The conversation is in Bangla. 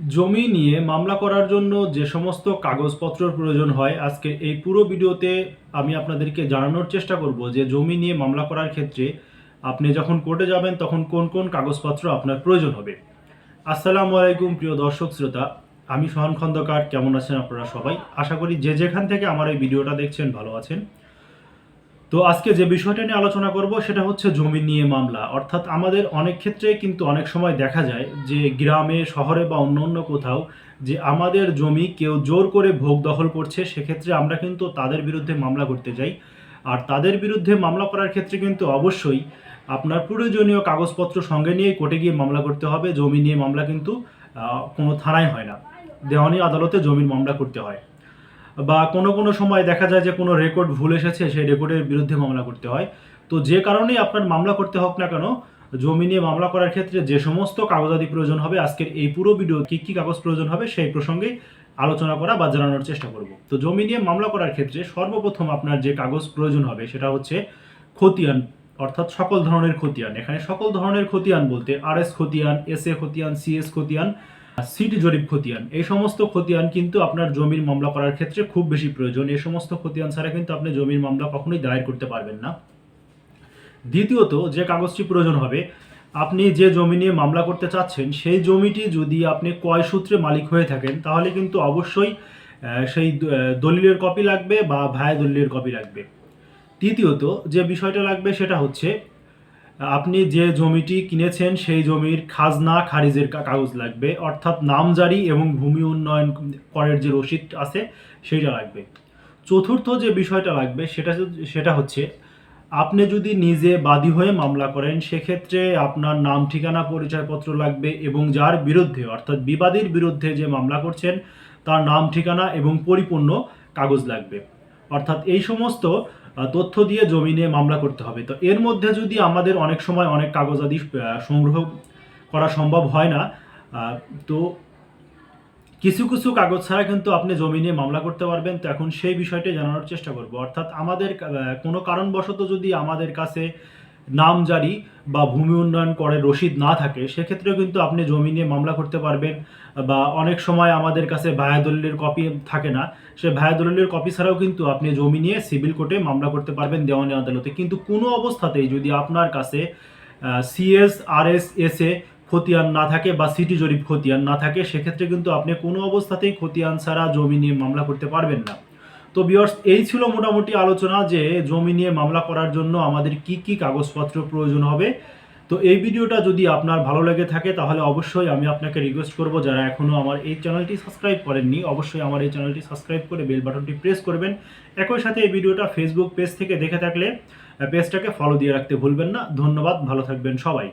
জমি নিয়ে মামলা করার জন্য যে সমস্ত কাগজপত্রের প্রয়োজন হয়, আজকে এই পুরো ভিডিওতে আমি আপনাদেরকে জানানোর চেষ্টা করব যে জমি নিয়ে মামলা করার ক্ষেত্রে আপনি যখন কোর্টে যাবেন, তখন কোন কোন কাগজপত্র আপনার প্রয়োজন হবে। আসসালামু আলাইকুম, প্রিয় দর্শক শ্রোতা। আমি সোহান খন্দকার, কেমন আছেন আপনারা সবাই? আশা করি যে যেখান থেকে আমার এই ভিডিওটা দেখছেন, ভালো আছেন। তো আজকে যে বিষয়টা নিয়ে আলোচনা করব সেটা হচ্ছে জমি নিয়ে মামলা। অর্থাৎ আমাদের অনেক ক্ষেত্রে কিন্তু অনেক সময় দেখা যায় যে গ্রামে, শহরে বা অন্য অন্য কোথাও যে আমাদের জমি কেউ জোর করে ভোগ দখল করছে, সেক্ষেত্রে আমরা কিন্তু তাদের বিরুদ্ধে মামলা করতে যাই। আর তাদের বিরুদ্ধে মামলা করার ক্ষেত্রে কিন্তু অবশ্যই আপনার প্রয়োজনীয় কাগজপত্র সঙ্গে নিয়ে কোর্টে গিয়ে মামলা করতে হবে। জমি নিয়ে মামলা কিন্তু কোনো থানায় হয় না। দেওয়ানি আদালতে জমির মামলা করতে হয়। বা কোনো কোনো সময় দেখা যায় যে কোনো রেকর্ড ভুল এসেছে, সেই রেকর্ডের বিরুদ্ধে মামলা করতে হয়। তো যে কারণেই আপনার মামলা করতে হোক না কেন, জমি নিয়ে মামলা করার ক্ষেত্রে যে সমস্ত কাগজাদি প্রয়োজন হবে, আজকের এই পুরো ভিডিও কী কী কাগজ প্রয়োজন হবে, সেই প্রসঙ্গে আলোচনা করা বা জানানোর চেষ্টা করব। তো জমি নিয়ে মামলা করার ক্ষেত্রে সর্বপ্রথম আপনার যে কাগজ প্রয়োজন হবে, সেটা হচ্ছে খতিয়ান, অর্থাৎ সকল ধরনের খতিয়ান। এখানে সকল ধরনের খতিয়ান বলতে আর এস খতিয়ান এস এ খতিয়ান সিএস খতিয়ান সিটি জরিপ খতিয়ান। এই সমস্ত খতিয়ান কিন্তু আপনার জমির মামলা করার ক্ষেত্রে খুব বেশি প্রয়োজন। এই সমস্ত খতিয়ান ছাড়া কিন্তু আপনি জমির মামলা কখনোই দায়ের করতে পারবেন না। দ্বিতীয়ত, যে কাগজটি প্রয়োজন হবে, আপনি যে জমি নিয়ে মামলা করতে চাচ্ছেন, সেই জমিটি যদি আপনি কয় সূত্রে মালিক হয়ে থাকেন, তাহলে কিন্তু অবশ্যই সেই দলিলের কপি লাগবে বা ভায়া দলিলের কপি লাগবে। তৃতীয়ত, যে বিষয়টা লাগবে সেটা হচ্ছে আপনি যে জমিটি কিনেছেন, সেই জমির খাজনা খারিজের কাগজ লাগবে। অর্থাৎ নামজারি এবং ভূমি উন্নয়ন করের যে রসিদ আছে, সেইটা লাগবে। চতুর্থ যে বিষয়টা লাগবে, সেটা সেটা হচ্ছে, আপনি যদি নিজে বাদী হয়ে মামলা করেন, সেক্ষেত্রে আপনার নাম, ঠিকানা, পরিচয়পত্র লাগবে এবং যার বিরুদ্ধে, অর্থাৎ বিবাদীর বিরুদ্ধে যে মামলা করছেন, তার নাম, ঠিকানা এবং পরিপূর্ণ কাগজ লাগবে। অর্থাৎ এই সমস্ত তথ্য দিয়ে জমি নিয়ে মামলা করতে হবে। তো এর মধ্যে যদি আমাদের অনেক সময় অনেক কাগজাদি সংগ্রহ করা সম্ভব হয় না তো কিছু কিছু কাগজ ছাড়া কিন্তু আপনি জমি নিয়ে মামলা করতে পারবেন। তো এখন সেই বিষয়টি জানানোর চেষ্টা করব। অর্থাৎ আমাদের কোনো কারণবশত যদি আমাদের কাছে নামজারি বা ভূমি উন্নয়ন করে রসিদ না থাকে, সেক্ষেত্রেও কিন্তু আপনি জমি নিয়ে মামলা করতে পারবেন বা অনেক সময় আমাদের কাছে ভায়া দলিলের কপি থাকে না, সে ভায়া দলিলের কপি ছাড়াও কিন্তু আপনি জমি নিয়ে সিভিল কোর্টে মামলা করতে পারবেন দেওয়ানি আদালতে। কিন্তু কোনো অবস্থাতেই যদি আপনার কাছে CS R S S A খতিয়ান না থাকে বা সিটি জরিপ খতিয়ান না থাকে, সেক্ষেত্রে কিন্তু আপনি কোনো অবস্থাতেই খতিয়ান ছাড়া জমি নিয়ে মামলা করতে পারবেন না। তো বিয়ার্স এই ছিল মোটামুটি আলোচনা যে জমি নিয়ে মামলা করার জন্য আমাদের কি কি কাগজপত্র প্রয়োজন হবে। তো এই ভিডিওটা যদি আপনার ভালো লেগে থাকে, তাহলে অবশ্যই আমি আপনাকে রিকোয়েস্ট করব। যারা এখনও আমার এই চ্যানেলটি সাবস্ক্রাইব করেননি, অবশ্যই আমার এই চ্যানেলটি সাবস্ক্রাইব করে বেল বাটনটি প্রেস করবেন। একই সাথে এই ভিডিওটা ফেসবুক পেজ থেকে দেখে থাকলে পেজটাকে ফলো দিয়ে রাখতে ভুলবেন না। ধন্যবাদ, ভালো থাকবেন সবাই।